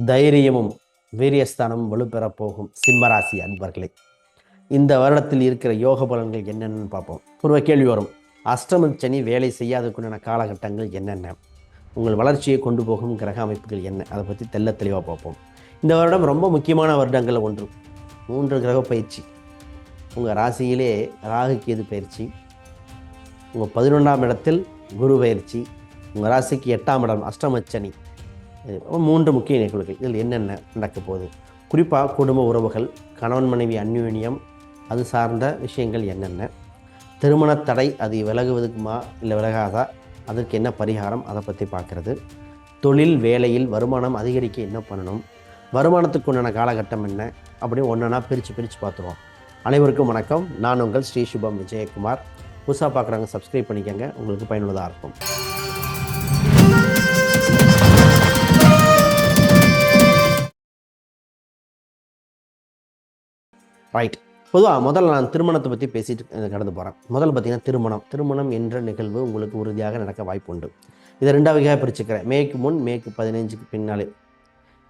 தைரியமும் வீரியஸ்தானமும் வலுப்பெறப் போகும் சிம்மராசி அன்பர்களே. இந்த வருடத்தில் இருக்கிற யோக பலன்கள் என்னென்னு பார்ப்போம். பூர்வ கேள்வி வரும். அஷ்டம சனி வேலை செய்யாததுக்குண்டான காலகட்டங்கள் என்னென்ன? உங்கள் வளர்ச்சியை கொண்டு போகும் கிரக அமைப்புகள் என்ன? அதை பற்றி தெள்ள தெளிவாக பார்ப்போம். இந்த வருடம் ரொம்ப முக்கியமான வருடங்கள் ஒன்று. மூன்று கிரக பயிற்சி. உங்கள் ராசியிலே ராகு கேது பயிற்சி. உங்கள் பதினொன்றாம் இடத்தில் குரு பயிற்சி. உங்கள் ராசிக்கு எட்டாம் இடம் அஷ்டமச்சனி மூன்று முக்கிய நிகழ்வுகள். இதில் என்னென்ன நடக்க போகுது? குறிப்பாக குடும்ப உறவுகள் கணவன் மனைவி அந்யூன்யம் அது சார்ந்த விஷயங்கள் என்னென்ன? திருமண தடை அது விலகுவதுக்குமா இல்லை விலகாதா? அதற்கு என்ன பரிகாரம்? அதை பற்றி பார்க்குறது. தொழில் வேலையில் வருமானம் அதிகரிக்க என்ன பண்ணணும்? வருமானத்துக்கு உண்டான காலகட்டம் என்ன? அப்படின்னு ஒன்றா பிரித்து பிரித்து பார்த்துருவோம். அனைவருக்கும் வணக்கம். நான் உங்கள் ஸ்ரீ சுபம் விஜயகுமார். புதுசாக பார்க்குறாங்க சப்ஸ்கிரைப் பண்ணிக்கோங்க. உங்களுக்கு பயனுள்ளதாக இருக்கும். ரைட் பொதுவாக முதல்ல நான் திருமணத்தை பற்றி பேசிட்டு கடந்து போகிறேன் முதல்ல பார்த்தீங்கன்னா திருமணம். திருமணம் என்ற நிகழ்வு உங்களுக்கு உறுதியாக நடக்க வாய்ப்பு உண்டு. இதை ரெண்டாவது வகையாக பிரிச்சுக்கிறேன். மேற்கு முன் மேற்கு பதினஞ்சுக்கு பின்னாலே.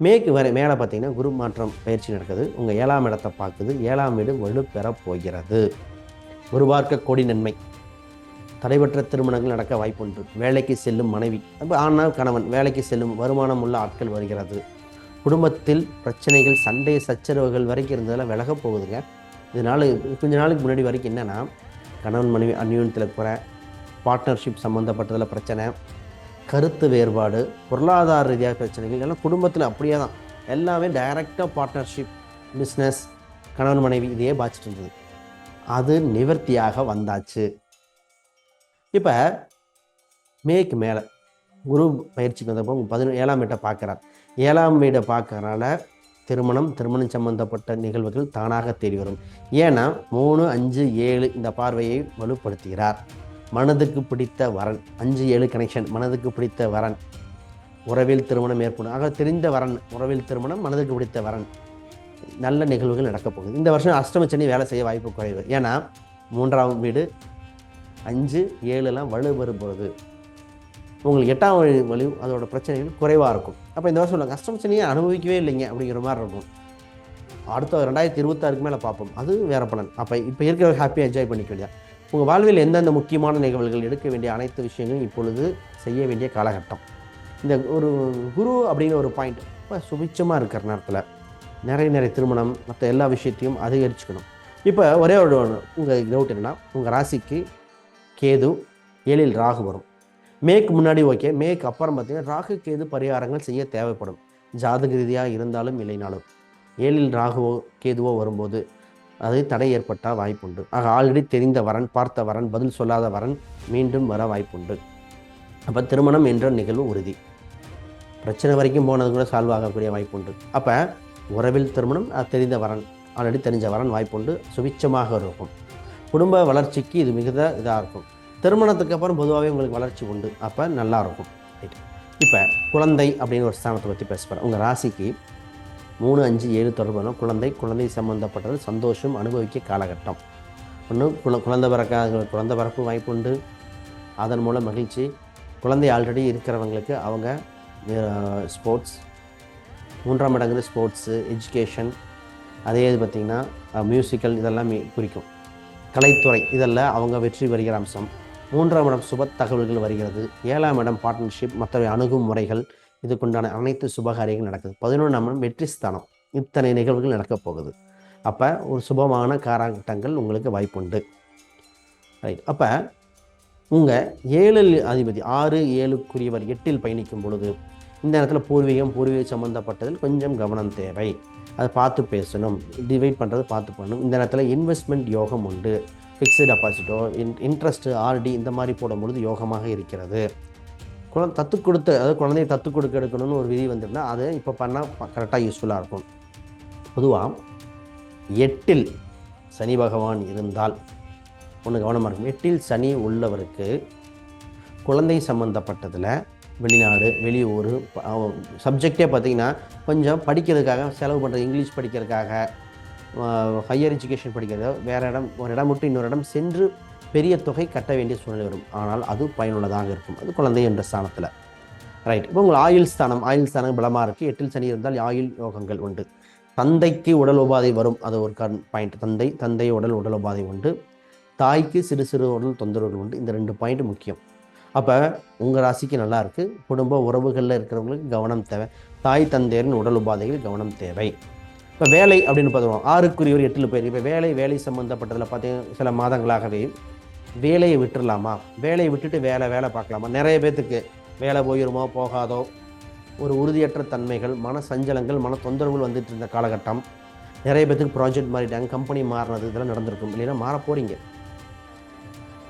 மேற்கு வரை மேலே பார்த்தீங்கன்னா குரு மாற்றம் பயிற்சி நடக்குது. உங்கள் ஏழாம் இடத்தை பார்க்குது. ஏழாம் வீடு வலுப்பெற போகிறது. உருவார்க்க கொடி நன்மை. தடைபற்ற திருமணங்கள் நடக்க வாய்ப்புண்டு வேலைக்கு செல்லும் மனைவி. ஆனால் ஆனா கணவன். வேலைக்கு செல்லும் வருமானம் உள்ள ஆட்கள் வருகிறது. குடும்பத்தில் பிரச்சனைகள் சண்டை சச்சரவுகள் வரைக்கும் இருந்ததெல்லாம் விலக போகுதுங்க. இதனால் கொஞ்ச நாளுக்கு முன்னாடி வரைக்கும் என்னென்னா கணவன் மனைவி அந்யூனத்தில் குறை பார்ட்னர்ஷிப் சம்மந்தப்பட்டதில் பிரச்சனை கருத்து வேறுபாடு பொருளாதார ரீதியாக பிரச்சனைகள் எல்லாம் குடும்பத்தில் அப்படியே தான். எல்லாமே டைரெக்டாக பார்ட்னர்ஷிப் பிஸ்னஸ் கணவன் மனைவி இதையே பாய்ச்சிட்டு இருந்தது. அது நிவர்த்தியாக வந்தாச்சு. இப்போ மேக்கு மேலே குரு பயிற்சிக்கு வந்தப்போ பதினேழாம் ஏழாம் வீட்டை பார்க்குறார். ஏழாம் வீடை பார்க்கறனால திருமணம் திருமணம் சம்பந்தப்பட்ட நிகழ்வுகள் தானாக தேடி வரும். ஏன்னா மூணு அஞ்சு ஏழு இந்த பார்வையை வலுப்படுத்துகிறார். மனதுக்கு பிடித்த வரன் அஞ்சு ஏழு கனெக்ஷன் மனதுக்கு பிடித்த வரன் உறவில் திருமணம் ஏற்படும். ஆக தெரிந்த வரன் உறவில் திருமணம் மனதுக்கு பிடித்த வரன் நல்ல நிகழ்வுகள் நடக்கப் போகுது. இந்த வருஷம் அஷ்டமச்சனி வேலை செய்ய வாய்ப்பு குறைவு. ஏன்னா மூன்றாம் வீடு அஞ்சு ஏழுலாம் வலு பொழுது. உங்களுக்கு எட்டாம் வழி வலு அதோட பிரச்சனைகள் குறைவாக இருக்கும். அப்போ இந்த வருஷம் உள்ள கஷ்டம் சனியை அனுபவிக்கவே இல்லைங்க அப்படிங்கிற மாதிரி இருக்கும். அடுத்த ரெண்டாயிரத்தி இருபத்தாறுக்கு மேலே பார்ப்போம். அது வேற பலன். அப்போ இப்போ இருக்கிற ஹாப்பியாக என்ஜாய் பண்ணிக்க வேண்டிய உங்கள் வாழ்வில் எந்தெந்த முக்கியமான நிகழ்வுகள் எடுக்க வேண்டிய அனைத்து விஷயங்களும் இப்பொழுது செய்ய வேண்டிய காலகட்டம். இந்த ஒரு குரு அப்படின்னு ஒரு பாயிண்ட் இப்போ சுபிச்சமாக இருக்கிற நேரத்தில் நிறைய நிறைய திருமணம் மற்ற எல்லா விஷயத்தையும் அதிகரிச்சுக்கணும். இப்போ ஒரே ஒரு உங்கள் டவுட் என்னென்னா உங்கள் ராசிக்கு கேது ஏழில் ராகு வரும். மேக்கு முன்னாடி ஓகே மேக்கு அப்புறம் பார்த்தீங்கன்னா ராகு கேது பரிகாரங்கள் செய்ய தேவைப்படும். ஜாதக ரீதியாக இருந்தாலும் இல்லைனாலும். ஏழில் ராகுவோ கேதுவோ வரும்போது அது தடை ஏற்பட்டால் வாய்ப்புண்டு. ஆக ஆல்ரெடி தெரிந்த வரன் பார்த்த வரன் பதில் சொல்லாத வரன் மீண்டும் வர வாய்ப்புண்டு. அப்போ திருமணம் என்ற நிகழ்வு உறுதி. பிரச்சனை வரைக்கும் போனது கூட சால்வ் ஆகக்கூடிய வாய்ப்புண்டு. அப்போ உறவில் திருமணம் அது தெரிந்த வரன் ஆல்ரெடி தெரிஞ்ச வரன் வாய்ப்புண்டு. சுபிச்சமாக இருக்கும். குடும்ப வளர்ச்சிக்கு இது மிகுந்த இதாக இருக்கும். திருமணத்துக்கு அப்புறம் பொதுவாகவே உங்களுக்கு வளர்ச்சி உண்டு. அப்போ நல்லாயிருக்கும் ரைட். இப்போ குழந்தை அப்படின்னு ஒரு ஸ்தானத்தை பற்றி பேச போகிறேன் உங்கள் ராசிக்கு மூணு அஞ்சு ஏழு தொடர்பான குழந்தை குழந்தை சம்மந்தப்பட்டது சந்தோஷம் அனுபவிக்க காலகட்டம். ஒன்று குழ குழந்தை பிறக்க குழந்தை பிறப்பு வாய்ப்புண்டு அதன் மூலம் மகிழ்ச்சி. குழந்தை ஆல்ரெடி இருக்கிறவங்களுக்கு அவங்க ஸ்போர்ட்ஸ் மூன்றாம் இடங்கிறது ஸ்போர்ட்ஸு எஜுகேஷன் அதே இது பார்த்திங்கன்னா மியூசிக்கல் இதெல்லாம் குறிக்கும். கலைத்துறை இதெல்லாம் அவங்க வெற்றி பெறுகிற அம்சம். மூன்றாம் இடம் சுப தகவல்கள் வருகிறது. ஏழாம் இடம் பார்ட்னர்ஷிப் மற்ற அணுகுமுறைகள் இதுக்குண்டான அனைத்து சுபகாரியங்கள் நடக்குது. பதினொன்றாம் இடம் வெற்றி ஸ்தானம். இத்தனை நிகழ்வுகள் நடக்கப் போகுது. அப்போ ஒரு சுபமான காராட்டங்கள் உங்களுக்கு வாய்ப்புண்டு. ரைட் அப்போ உங்கள் ஏழில் அதிபதி ஆறு ஏழுக்குரியவர் எட்டில் பயணிக்கும் பொழுது இந்த இடத்துல பூர்வீகம் பூர்வீக சம்மந்தப்பட்டதில் கொஞ்சம் கவனம் தேவை. அதை பார்த்து பேசணும். டிவைட் பண்ணுறது பார்த்து பண்ணணும். இந்த நேரத்தில் இன்வெஸ்ட்மெண்ட் யோகம் உண்டு. ஃபிக்ஸ்டு டெபாசிட்டோ இன் இன்ட்ரெஸ்ட்டு ஆர்டி இந்த மாதிரி போடும்பொழுது யோகமாக இருக்கிறது. குழந்தை தத்து கொடுத்து அதாவது குழந்தைய தத்து கொடுக்க எடுக்கணும்னு ஒரு விதி வந்திருந்தால் அது இப்போ பண்ணால் கரெக்டாக யூஸ்ஃபுல்லாக இருக்கும். பொதுவாக எட்டில் சனி பகவான் இருந்தால் ஒன்று கவனமாக இருக்கும். எட்டில் சனி உள்ளவருக்கு குழந்தை சம்மந்தப்பட்டதில் வெளிநாடு வெளியூர் சப்ஜெக்டே பார்த்தீங்கன்னா கொஞ்சம் படிக்கிறதுக்காக செலவு பண்ணுறது இங்கிலீஷ் படிக்கிறதுக்காக ஹையர் எஜுகேஷன் படிக்கிறதோ வேறு இடம் ஒரு இடம் விட்டு இன்னொரு இடம் சென்று பெரிய தொகை கட்ட வேண்டிய சூழ்நிலை வரும். ஆனால் அது பயனுள்ளதாக இருக்கும். அது குழந்தை என்ற ஸ்தானத்தில். ரைட் இப்போ உங்கள் ஆயுள் ஸ்தானம் ஆயுள் ஸ்தானம் பலமாக இருக்குது எட்டில் சனி இருந்தால் ஆயுள் யோகங்கள் உண்டு. தந்தைக்கு உடல் உபாதை வரும். அது ஒரு கண் பாயிண்ட் தந்தை தந்தை உடல் உடல் உபாதை உண்டு. தாய்க்கு சிறு சிறு உடல் தொந்தரவுகள் உண்டு. இந்த ரெண்டு பாயிண்ட் முக்கியம். அப்போ உங்கள் ராசிக்கு நல்லா இருக்குது குடும்ப உறவுகளில் இருக்கிறவங்களுக்கு கவனம் தேவை. தாய் தந்தையரின் உடல் உபாதைகள் கவனம் தேவை. இப்போ வேலை அப்படின்னு பார்த்துருவோம் ஆறுக்குரியவர் எட்டில் போயிருக்கு இப்போ வேலை வேலை சம்மந்தப்பட்டதில் பார்த்தீங்கன்னா சில மாதங்களாகவே வேலையை விட்டுடலாமா? வேலையை விட்டுட்டு வேலை வேலை பார்க்கலாமா? நிறைய பேர்த்துக்கு வேலை போயிருமோ போகாதோ? ஒரு உறுதியற்ற தன்மைகள் மன சஞ்சலங்கள் மன தொந்தரவுகள் வந்துட்டு இருந்த காலகட்டம். நிறைய பேர்த்துக்கு ப்ராஜெக்ட் மாறிட்டாங்க கம்பெனி மாறினது இதெல்லாம் நடந்திருக்கும். இல்லைன்னா மாற போகிறீங்க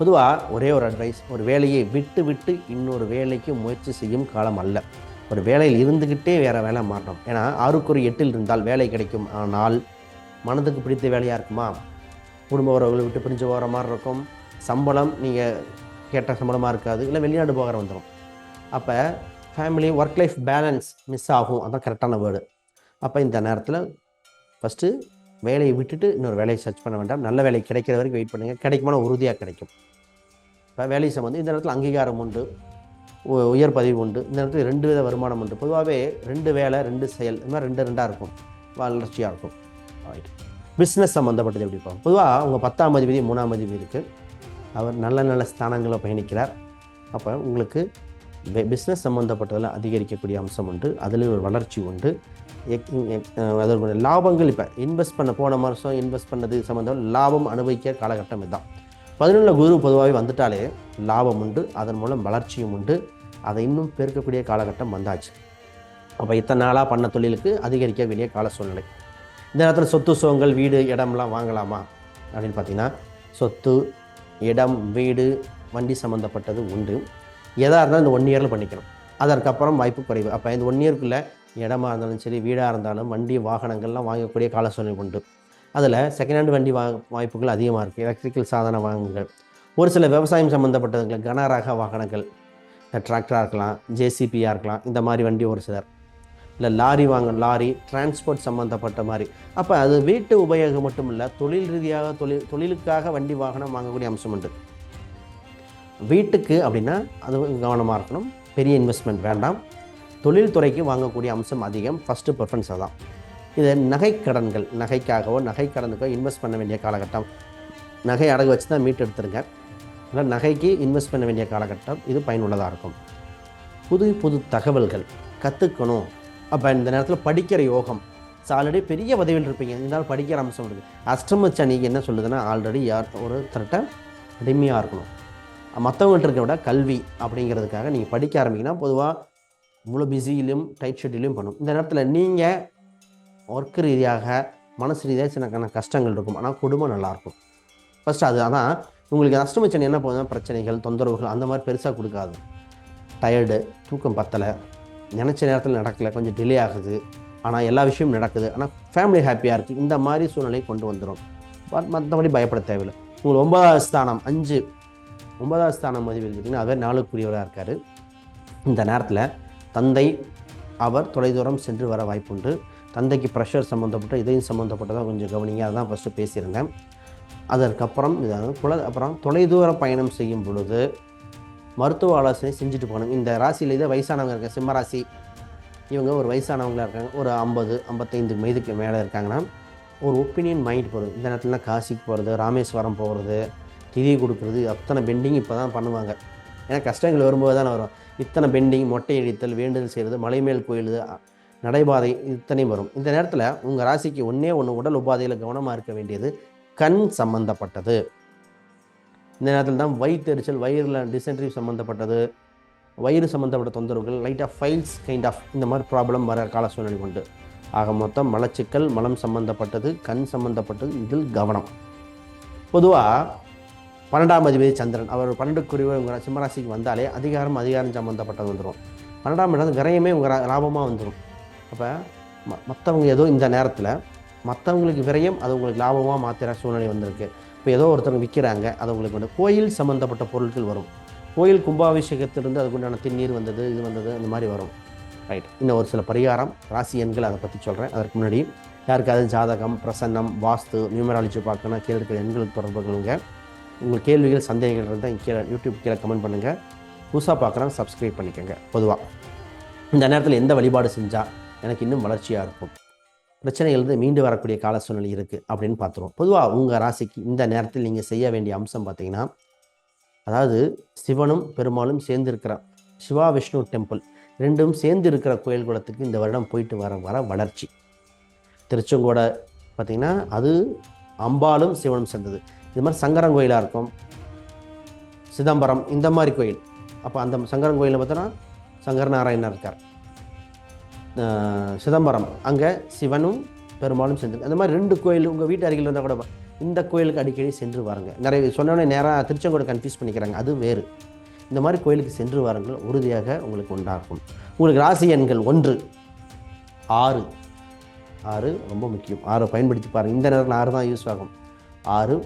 பொதுவாக ஒரே ஒரு அட்வைஸ் ஒரு வேலையை விட்டு விட்டு இன்னொரு வேலைக்கு முயற்சி செய்யும் காலம் அல்ல. ஒரு வேலையில் இருந்துக்கிட்டே வேறு வேலை மாறணும். ஏன்னா ஒரு எட்டில் இருந்தால் வேலை கிடைக்கும். ஆனால் மனதுக்கு பிடித்த வேலையாக இருக்குமா? குடும்ப உறவுகளை விட்டு பிரிஞ்சு போகிற மாதிரி இருக்கும். சம்பளம் நீங்கள் கேட்ட சம்பளமாக இருக்காது. இல்லை வெளிநாடு போகிற வந்துடும் அப்போ family work life balance miss ஆகும். அதான் கரெக்டான வேர்டு அப்போ இந்த நேரத்தில் ஃபஸ்ட்டு வேலையை விட்டுட்டு இன்னொரு வேலையை சர்ச் பண்ண வேண்டாம். நல்ல வேலை கிடைக்கிற வரைக்கும் வெயிட் பண்ணுங்கள் கிடைக்குமான உறுதியாக கிடைக்கும். இப்போ வேலை சம்மந்தம் இந்த நேரத்தில் அங்கீகாரம் உண்டு. உயர் பதவி உண்டு. இந்த நேரத்தில் ரெண்டு வித வருமானம் உண்டு. பொதுவாகவே ரெண்டு வேலை ரெண்டு செயல் இந்த மாதிரி ரெண்டு ரெண்டாக இருக்கும். வளர்ச்சியாக இருக்கும். பிஸ்னஸ் சம்மந்தப்பட்டது எப்படி இருக்கும் பொதுவாக அவங்க பத்தாம் அதிபதி மூணாம் அதிபதி இருக்குது அவர் நல்ல நல்ல ஸ்தானங்களை பயணிக்கிறார். அப்போ உங்களுக்கு பிஸ்னஸ் சம்மந்தப்பட்டதில் அதிகரிக்கக்கூடிய அம்சம் உண்டு. அதில் ஒரு வளர்ச்சி உண்டு. எக்- லாபங்கள் இப்போ இன்வெஸ்ட் பண்ண போன மாதம் இன்வெஸ்ட் பண்ணது சம்மந்தம் லாபம் அனுபவிக்க காலகட்டம் இதுதான். பதினொன்றில் குரு பொதுவாகவே வந்துட்டாலே லாபம் உண்டு அதன் மூலம் வளர்ச்சியும் உண்டு. அதை இன்னும் பெருக்கக்கூடிய காலகட்டம் வந்தாச்சு. அப்போ இத்தனை நாளாக பண்ண தொழிலுக்கு அதிகரிக்க வேண்டிய கால சூழ்நிலை. இந்த நேரத்தில் சொத்து சுகங்கள் வீடு இடம்லாம் வாங்கலாமா? அப்படின்னு பார்த்தீங்கன்னா சொத்து இடம் வீடு வண்டி சம்மந்தப்பட்டது உண்டு. எதாக இருந்தாலும் இந்த ஒன் இயரில் பண்ணிக்கணும். அதற்கப்புறம் வாய்ப்பு குறைவு. அப்போ இந்த ஒன் இயருக்குள்ளே இடமா இருந்தாலும் சரி வீடாக இருந்தாலும் வண்டி வாகனங்கள்லாம் வாங்கக்கூடிய கால சூழ்நிலை உண்டு. அதில் செகண்ட் ஹேண்ட் வண்டி வா வாய்ப்புகள் அதிகமாக இருக்குது. எலக்ட்ரிக்கல் சாதன வாகனங்கள். ஒரு சில விவசாயம் சம்மந்தப்பட்டதுங்க கனரக வாகனங்கள். டிராக்டராக இருக்கலாம் ஜேசிபியாக இருக்கலாம் இந்த மாதிரி வண்டி ஒரு சிலர். இல்லை லாரி வாங்க லாரி டிரான்ஸ்போர்ட் சம்மந்தப்பட்ட மாதிரி. அப்போ அது வீட்டு உபயோகம் மட்டும் இல்லை தொழில் ரீதியாக தொழில் தொழிலுக்காக வண்டி வாகனம் வாங்கக்கூடிய அம்சம் உண்டு. வீட்டுக்கு அப்படின்னா அது கவனமாக இருக்கணும். பெரிய இன்வெஸ்ட்மெண்ட் வேண்டாம். தொழில்துறைக்கு வாங்கக்கூடிய அம்சம் அதிகம். ஃபஸ்ட்டு ப்ரிஃபரன்ஸ் அதான். இது நகைக்கடன்கள் நகைக்காகவோ நகைக்கடனுக்கோ இன்வெஸ்ட் பண்ண வேண்டிய காலகட்டம். நகை அடகு வச்சு தான் மீட்டு எடுத்துருங்க. அதனால் நகைக்கு இன்வெஸ்ட் பண்ண வேண்டிய காலகட்டம் இது பயனுள்ளதாக இருக்கும். புது புது தகவல்கள் கற்றுக்கணும் அப்போ இந்த நேரத்தில் படிக்கிற யோகம். ஆல்ரெடி பெரிய உதவியில் இருப்பீங்க. இருந்தாலும் படிக்கிற அம்சம் இருக்குது அஷ்டம சனி என்ன சொல்லுதுன்னா ஆல்ரெடி யார் ஒரு தரட்ட அடிமையாக இருக்கணும். மற்றவங்கள்ட்ட இருக்க விட கல்வி அப்படிங்கிறதுக்காக நீங்கள் படிக்க ஆரம்பிங்கன்னா பொதுவாக இவ்வளோ பிஸியிலும் டைட் ஷெட்யூலையும் பண்ணும் இந்த நேரத்தில் நீங்கள் ஒர்க் ரீதியாக மனசு ரீதியாக சின்ன கஷ்டங்கள் இருக்கும். ஆனால் குடும்பம் நல்லாயிருக்கும் ஃபஸ்ட் அது அதான் உங்களுக்கு அஷ்டமச்சனி என்ன போகுதுன்னா பிரச்சனைகள் தொந்தரவுகள் அந்த மாதிரி பெருசாக கொடுக்காது. டயர்டு தூக்கம் பத்தலை. நினச்ச நேரத்தில் நடக்கலை கொஞ்சம் டிலே ஆகுது. ஆனால் எல்லா விஷயமும் நடக்குது. ஆனால் ஃபேமிலி ஹாப்பியாக இருக்குது இந்த மாதிரி சூழ்நிலையை கொண்டு வந்துடும் பட் மற்றபடி பயப்பட தேவையில்லை. உங்களுக்கு ஒன்பதாவது ஸ்தானம் அஞ்சு ஒன்பதாவது ஸ்தானம் மதிவு பார்த்திங்கன்னா அவர் நாளுக்குரியவராக இருக்கார். இந்த நேரத்தில் தந்தை அவர் தொலைதூரம் சென்று வர வாய்ப்புண்டு. தந்தைக்கு ப்ரெஷர் சம்மந்தப்பட்ட இதையும் சம்மந்தப்பட்டதாக கொஞ்சம் கவனிங்க. அதான் ஃபஸ்ட்டு பேசியிருந்தேன். அதற்கப்புறம் இதாக குல அப்புறம் தொலைதூர பயணம் செய்யும் பொழுது மருத்துவ ஆலோசனை செஞ்சுட்டு போகணும். இந்த ராசியில் இதே வயசானவங்க இருக்காங்க சிம்மராசி இவங்க ஒரு வயசானவங்களா இருக்காங்க. ஒரு ஐம்பது ஐம்பத்தைந்து வயதுக்கு மேலே இருக்காங்கன்னா ஒரு ஒப்பீனியன் மைண்ட் போகிறது இந்த நேரத்துல காசிக்கு போகிறது ராமேஸ்வரம் போகிறது திதி கொடுக்குறது அத்தனை பெண்டிங் இப்போ தான் பண்ணுவாங்க. ஏன்னா கஷ்டங்கள் வரும்போது தானே வரும். இத்தனை பெண்டிங் மொட்டை அடித்தல் வேண்டுதல் செய்கிறது மலைமேல் கோயில் நடைபாதை இத்தனை வரும். இந்த நேரத்தில் உங்கள் ராசிக்கு ஒன்றே ஒன்று உடல் உபாதையில் கவனமாக இருக்க வேண்டியது கண் சம்பந்தப்பட்டது. இந்த நேரத்தில் தான் வயிற்றெரிச்சல் வயிறில் டிசென்ட்ரி சம்மந்தப்பட்டது வயிறு சம்மந்தப்பட்ட தொந்தரவுகள் லைட்டாக ஃபைல்ஸ் கைண்ட் ஆஃப் இந்த மாதிரி ப்ராப்ளம் வர கால சூழ்நிலை உண்டு. ஆக மொத்தம் மலச்சிக்கல் மலம் சம்மந்தப்பட்டது கண் சம்மந்தப்பட்டது இதில் கவனம். பொதுவாக பன்னெண்டாம் அதிபதி சந்திரன் அவர் பன்னெண்டுக்குரிய உங்கள் சிம்மராசிக்கு வந்தாலே அதிகாரம் அதிகாரம் சம்மந்தப்பட்டது வந்துடும் பன்னெண்டாம் இடம் விரயமே உங்கள் லாபமாக வந்துடும் அப்போ ம மற்றவங்க ஏதோ இந்த நேரத்தில் மற்றவங்களுக்கு விரயம் அது உங்களுக்கு லாபமாக மாற்றிற சூழ்நிலை வந்திருக்கு. இப்போ ஏதோ ஒருத்தர் விற்கிறாங்க அது உங்களுக்கு வந்து கோயில் சம்மந்தப்பட்ட பொருட்கள் வரும். கோயில் கும்பாபிஷேகத்திலிருந்து அதுக்குண்டான திண்ணீர் வந்தது இது வந்தது அந்த மாதிரி வரும். ரைட் இன்னும் ஒரு சில பரிகாரம் ராசி எண்கள் அதை பற்றி சொல்கிறேன் அதற்கு முன்னாடி யாருக்காவது ஜாதகம் பிரசன்னம் வாஸ்து நியூமராலஜி பார்க்கணும் கீழே இருக்கிற எண்களுக்கு தொடர்பு கொள்ளுங்க உங்கள் கேள்விகள் சந்தேகங்கள் இருந்தால் கீழே யூடியூப் கீழே கமெண்ட் பண்ணுங்கள் புதுசாக பார்க்குறேன் சப்ஸ்கிரைப் பண்ணிக்கோங்க பொதுவாக இந்த நேரத்தில் எந்த வழிபாடு செஞ்சால் எனக்கு இன்னும் வளர்ச்சியாக இருக்கும். பிரச்சனைகள்ந்து மீண்டு வரக்கூடிய கால சூழ்நிலை இருக்குது அப்படின்னு பார்த்துருவோம். பொதுவாக உங்கள் ராசிக்கு இந்த நேரத்தில் நீங்கள் செய்ய வேண்டிய அம்சம் பார்த்தீங்கன்னா அதாவது சிவனும் பெருமாளும் சேர்ந்து இருக்கிற சிவா விஷ்ணு டெம்பிள் ரெண்டும் சேர்ந்து இருக்கிற கோயில் குளத்துக்கு இந்த வருடம் போயிட்டு வர வர வளர்ச்சி. திருச்செங்கோட பார்த்திங்கன்னா அது அம்பாலும் சிவனும் சேர்ந்தது. இது மாதிரி சங்கரன் கோயிலாக இருக்கும். சிதம்பரம் இந்த மாதிரி கோயில். அப்போ அந்த சங்கரன் கோயிலில் பார்த்தோன்னா சங்கர நாராயணர் இருக்கார். சிதம்பரம். அங்கே சிவனும் பெருமாளும் சென்று அந்த மாதிரி ரெண்டு கோயில் உங்கள் வீட்டு அருகில் இருந்தால் கூட இந்த கோயிலுக்கு அடிக்கடி சென்று வாருங்க. நிறைய சொன்னோடனே நேராக திருச்செங்கோடு கன்ஃபியூஸ் பண்ணிக்கிறாங்க. அது வேறு. இந்த மாதிரி கோயிலுக்கு சென்று வாருங்கள். உறுதியாக உங்களுக்கு உண்டாகும். உங்களுக்கு ராசி எண்கள் ஒன்று ஆறு. ஆறு ரொம்ப முக்கியம். ஆறு பயன்படுத்தி பாருங்கள் இந்த நேரத்தில் ஆறு தான் யூஸ் ஆகும். ஆறு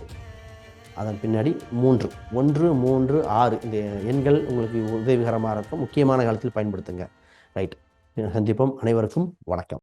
அதன் பின்னாடி மூன்று. ஒன்று மூன்று ஆறு. இந்த எண்கள் உங்களுக்கு உதவிகரமாக இருக்கும். முக்கியமான காலத்தில் பயன்படுத்துங்க. ரைட் சந்திப்போம். அனைவருக்கும் வணக்கம்.